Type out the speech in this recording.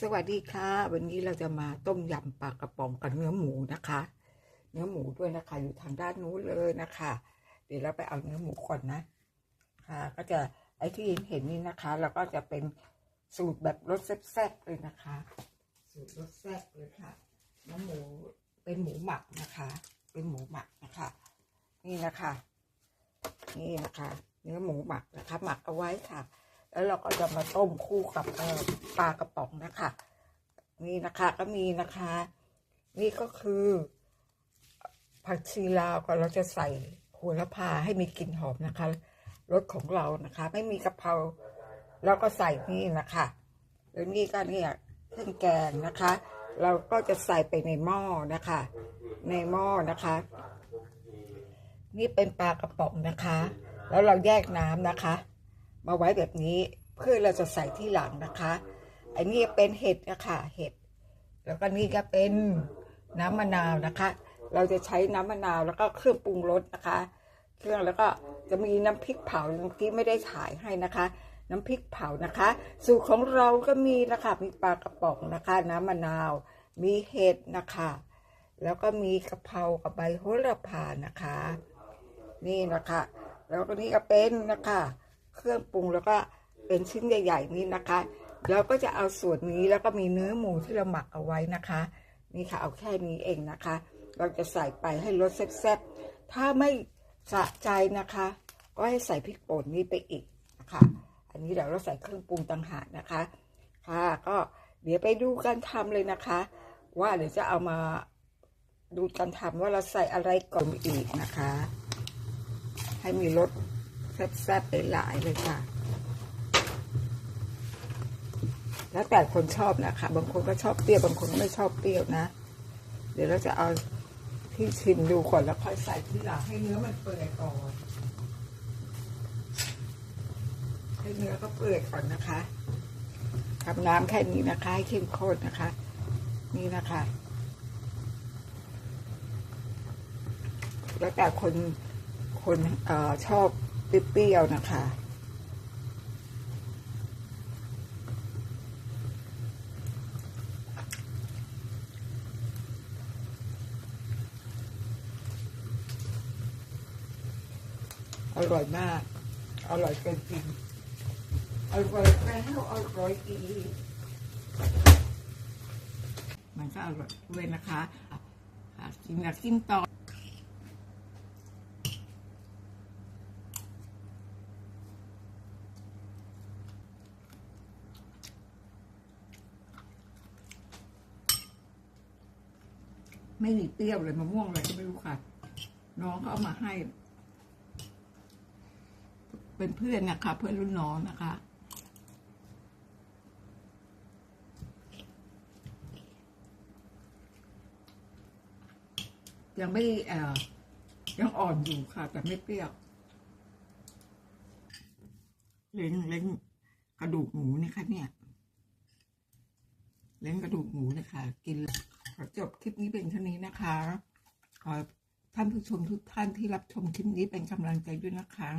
สวัสดีค่ะ วันนี้เราจะมาต้มยำปลากระป๋องกับเนื้อหมูนะคะ เนื้อหมูด้วยนะคะ อยู่ทางด้านนู้นเลยนะคะ เดี๋ยวเราไปเอาเนื้อหมูก่อนนะ ค่ะ ก็จะไอ้ที่เห็นนี่นะคะเราก็จะเป็นสูตรแบบรสแซ่บๆเลยนะคะ สูตรรสแซ่บเลยค่ะ เนื้อหมูเป็นหมูหมักนะคะ เป็นหมูหมักนะคะ นี่นะคะ นี่นะคะ เนื้อหมูหมักนะคะ หมักเอาไว้ค่ะ แล้วเราก็จะมาต้มคู่กับปลากระป๋องนะคะ นี่นะคะก็มีนะคะ นี่ก็คือ ผักชีลาวก็เราจะใส่โหระพาให้มีกลิ่นหอมนะคะรสของเรานะคะ ไม่มีกะเพราเราก็ใส่นี่นะคะแล้วนี่ก็เนี่ยเครื่องแกงนะคะ เราก็จะใส่ไปในหม้อนะคะ ในหม้อนะคะ นี่เป็นปลากระป๋องนะคะ แล้วเราแยกน้ำนะคะ มาไว้แบบนี้เพื่อเราจะใส่ที่หลังนะคะอันนี้เป็นเห็ดนะคะเห็ด แล้วก็นี่ก็เป็นน้ำมะนาวนะคะ เราจะใช้น้ำมะนาวแล้วก็เครื่องปรุงรสนะคะ เครื่องแล้วก็จะมีน้ำพริกเผาเมื่อกี้ไม่ได้ถ่ายให้นะคะ น้ำพริกเผานะคะ สูตรของเราก็มีนะคะมีปลากระป๋องนะคะ น้ำมะนาว มีเห็ดนะคะ แล้วก็มีกะเพรากับใบโหระพานะคะ นี่นะคะ แล้วก็นี่ก็เป็นนะคะ เครื่องปรุงแล้วก็เป็นชิ้นใหญ่ ๆ นี้นะคะ เราก็จะเอาส่วนนี้แล้วก็มีเนื้อหมูที่เราหมักเอาไว้นะคะ นี่ค่ะเอาแค่นี้เองนะคะ เราจะใส่ไปให้รสแซ่บๆถ้าไม่สะใจนะคะ ก็ให้ใส่พริกป่นนี้ไปอีกนะคะ อันนี้เดี๋ยวเราใส่เครื่องปรุงต่างหากนะคะ ค่ะ ก็เดี๋ยวไปดูการทำเลยนะคะ ว่าเดี๋ยวจะเอามาดูการทำว่าเราใส่อะไรก่อนอีกนะคะ ให้มีรส แซ่บๆหลายๆเลยค่ะ แล้วแต่คนชอบนะคะ บางคนก็ชอบเปรี้ยว บางคนก็ไม่ชอบเปรี้ยวนะ เดี๋ยวเราจะเอาที่ชิมดูก่อนแล้วค่อยใส่ที่หลังให้เนื้อมันเปื่อยก่อนให้เนื้อก็เปื่อยก่อนนะคะทำน้ำแค่นี้นะคะ ให้เข้มข้นนะคะ นี่นะคะ แล้วแต่คนคนออชอบ เปรี้ยวๆนะคะ อร่อยมาก อร่อยเกินจริงอร่อยแล้วอร่อยอีกมันก็อร่อยด้วยนะคะอะกินนะกินต่อ ไม่มีเปรี้ยวเลยมะม่วงอะไรก็ไม่รู้ค่ะ น้องเขาเอามาให้ เป็นเพื่อนนะคะ เพื่อนรุ่นน้องนะคะยังไม่เอ่อยังอ่อนอยู่ค่ะ แต่ไม่เปรี้ยวเล้งเล้งกระดูกหมูนี่ค่ะเนี่ย เล้งกระดูกหมูนะคะ กินแล้ว ขอจบคลิปนี้เป็นเท่านี้นะคะ ขอท่านผู้ชมทุกท่านที่รับชมคลิปนี้เป็นกำลังใจด้วยนะคะ